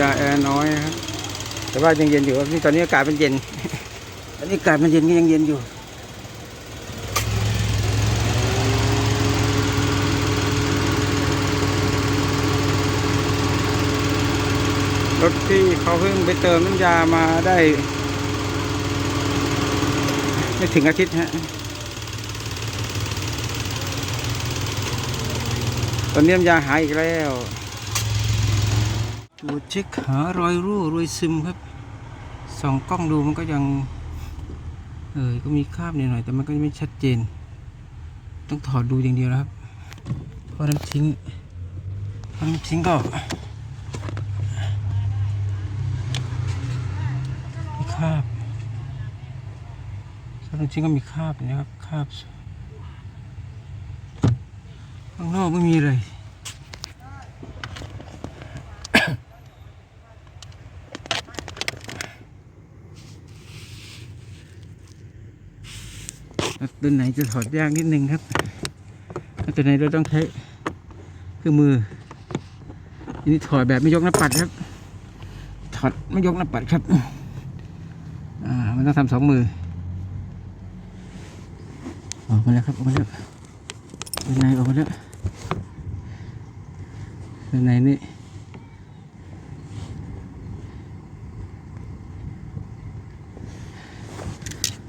ยาแอร์น้อยครับแต่ว่ายังเย็นอยู่ครับนี่ตอนนี้อากาศมันเย็น ตอนนี้อากาศมันเย็นก็ยังเย็นอยู่รถที่เขาเพิ่งไปเติมน้ำยามาได้ ไม่ถึงอาทิตย์ฮะ ตอนนี้น้ำยาหายอีกแล้ว ตรวจเช็คหารอยรั่วรอยซึมครับส่องกล้องดูมันก็ยังเออก็มีคราบนหน่อยแต่มันก็ไม่ชัดเจน ต้องถอดดูอย่างเดียวนะครับเพราะน้ำทิ้งพราะน้ำทิ้งก็มีคราบเพราะน้ำทิ้งก็มีคราบนะครับคราบข้างนอกไม่มีเลย ตัวไหนจะถอดยากนิดนึงครับแตัวไหนเราต้องใช้เครื่องมืออันนี้ถอดแบบไม่ยกหน้าปัดครับ ถอดไม่ยกหน้าปัดครับอ่ามันต้องทำสองมือออกมาแล้วครับออกมาแล้วตัวไหนออกมาแล้วตัวไหนนี่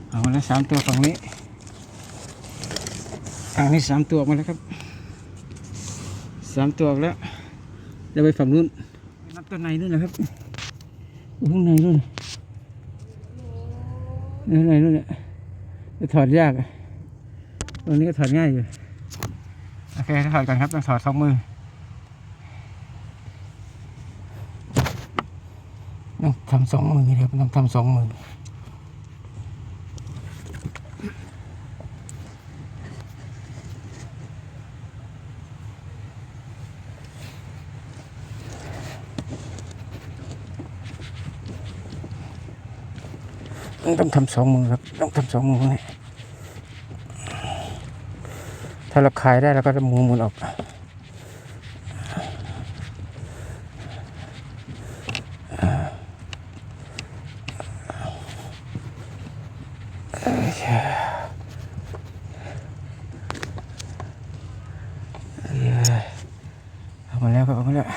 เอามาแล้วสามตัวฝั่งนี้ ฝั่งนี้สามตัวออกมาแล้วครับสามตัวออกแล้วเดี๋ยวไปฝั่งนู้นนับตัวในนู่นนะครับข้างในนู่นข้างในนู่นเนี่ยจะถอดยากอะตัวนี้ก็ถอดง่ายอยู่โอเคถอดกันครับต้องถอดสองมือต้องทำสองมือครับต้องทำสองมือ ต้องทำสองมือครับ ต้องทำสองมือนี่ถ้าเราขายได้เราก็จะมือมันออกเอามาแล้วครับเอามาแล้ว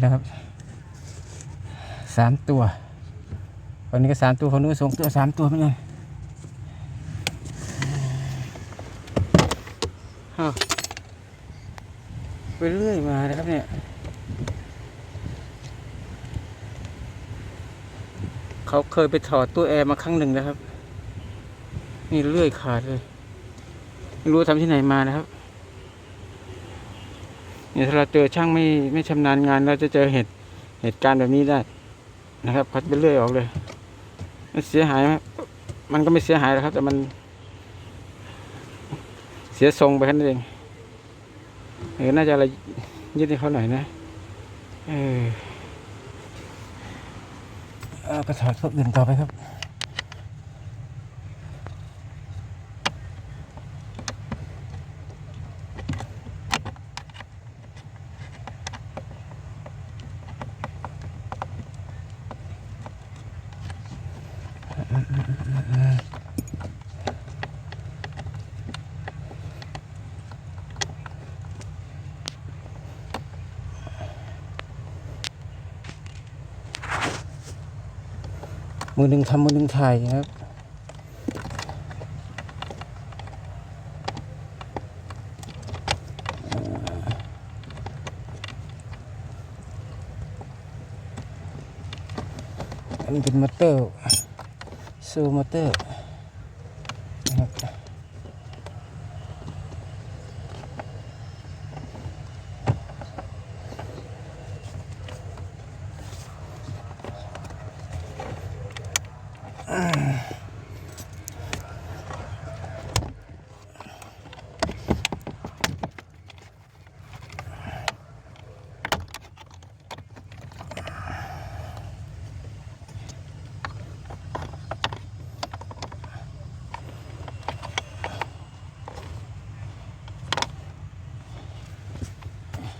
แล้วครับสามตัววันนี้ก็สามตัวคนนู้นสองตัวสามตัวเหมือนกันอ้าวไปเรื่อยมานะครับเนี่ยเขาเคยไปถอดตัวแอร์มาครั้งหนึ่งนะครับ นี่เลื่อยขาดเลยไม่รู้ทำที่ไหนมานะครับ เนี่ยถ้าเราเจอช่างไม่ไม่ชำนาญงานเราจะเจอเห็ดเหตุการณ์แบบนี้ได้นะครับเขาจะไปเลื่อยออกเลยมันเสียหายไหมมันก็ไม่เสียหายหรอกครับ แต่มัน เสียทรงไปแค่นั้นเองเออน่าจะอะไรยึดให้เขาหน่อยนะเออกระถอดพวกอื่นต่อไปครับ มือหนึ่งทำมือหนึ่งถ่ายครับอันนี้เป็นมอเตอร์ซูมอเตอร์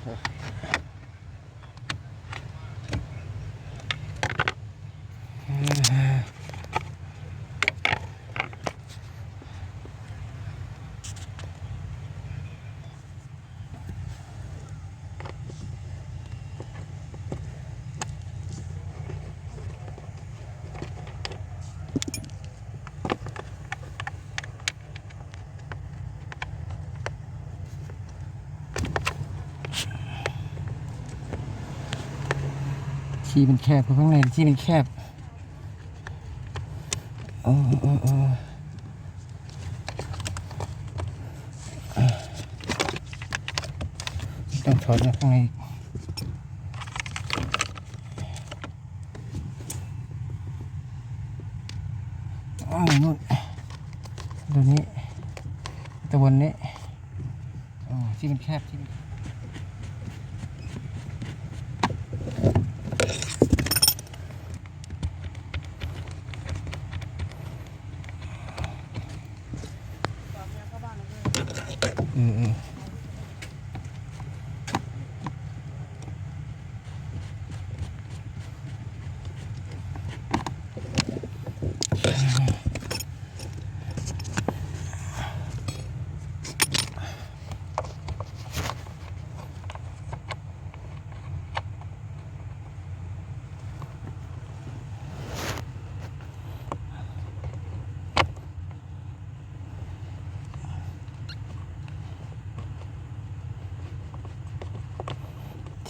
Yeah. ที่มันแคบข้างในที่มันแคบโอ้โอ้โอ้ต้องถอดมาข้างในอ๋อนู่นตัวนี้ตัวบนนี้อ๋อที่มันแคบที่มัน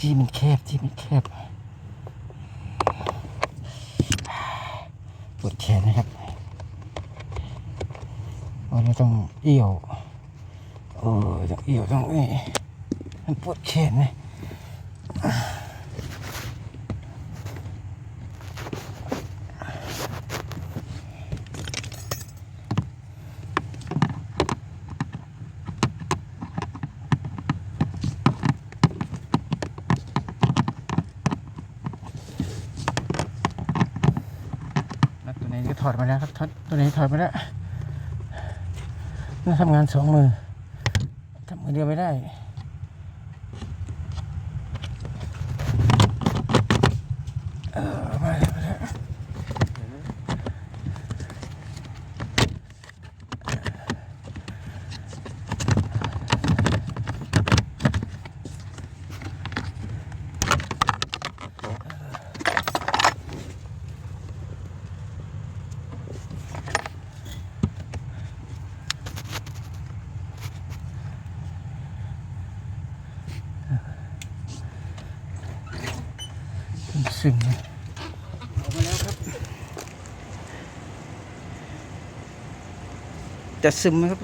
ที่มันแคบที่มันแคบปวดแขนนะครับวันนี้ต้องเอี่ยวโอ้ต้องเอี่ยวต้องนี่มันปวดแขนนะแล้วตัวไหนก็ ถอดมาแล้วครับถอดตัวไหนถอดมาแล้วน่าทำงานสองมือทำมือเดียวไม่ได้ เออมาแล้วมาแล้ว ซึมเลยออกมาแล้วครับ จะซึมไหมครับ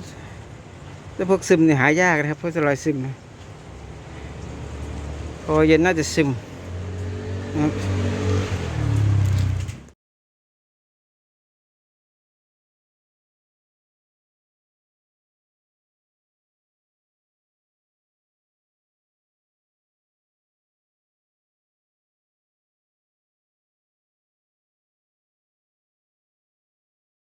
แต่พวกซึมเนี่ยหายากนะครับ เพราะจะลอยซึมนะพอเย็นน่าจะซึมนะครับ